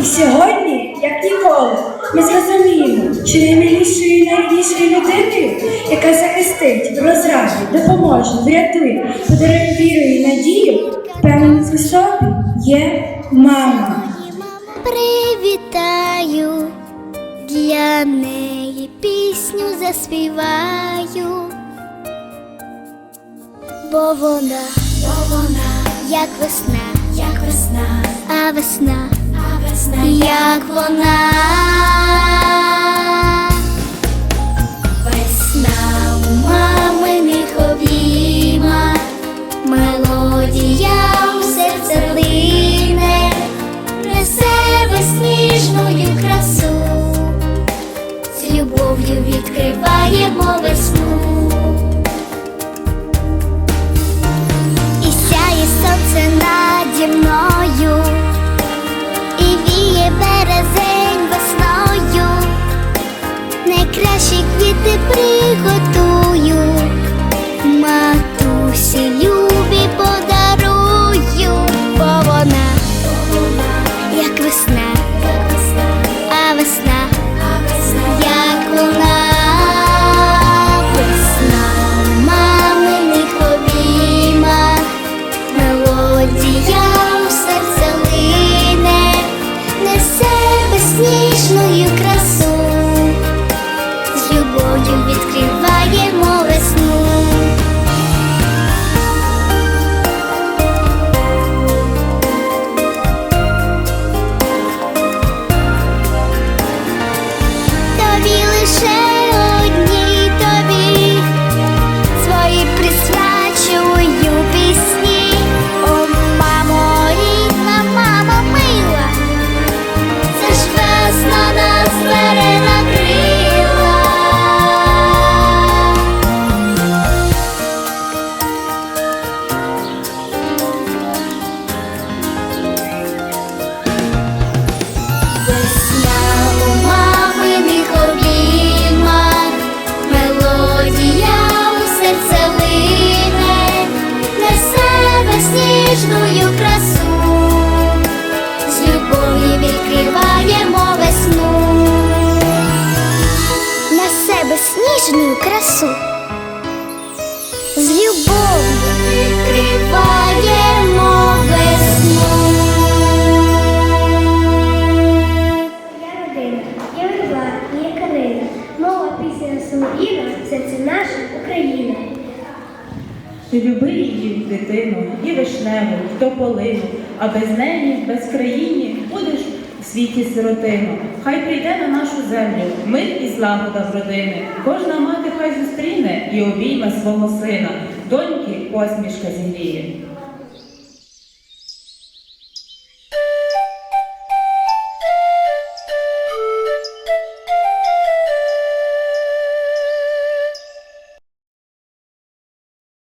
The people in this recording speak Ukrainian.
І сьогодні, як ніколи, ми зрозуміємо, що наймилішою і найріднішою людиною, яка захистить, розраді, допоможе, врятує, подарує віру і надію, впевненість у собі є мама. Привітаю, для неї пісню заспіваю, бо вона, бо вона, як весна, як весна, а весна, як вона. Весна у маминих обіймах, мелодія у серце лине, несе безсніжною красу, з любов'ю відкриваємо весну. І сяє сонце наді мною, весна, а весна, як вона, весна у маминих обіймах, мелодія у серце лине, несе безсніжною красу. З любов'ю відкриваємо відкриваємо весну, несе безсніжною красу, з любов'ю відкриваємо весну. Я родина, є верба, є калина, мова пісня солов'їна, серце наша Україна. Ти люби її, дитину, і вишневу, і тополину, а без неї, без країні будеш у світі сиротину. Хай прийде на нашу землю мир і злагода в родини. Кожна мати хай зустріне і обійме свого сина, доньки посмішка зігріє.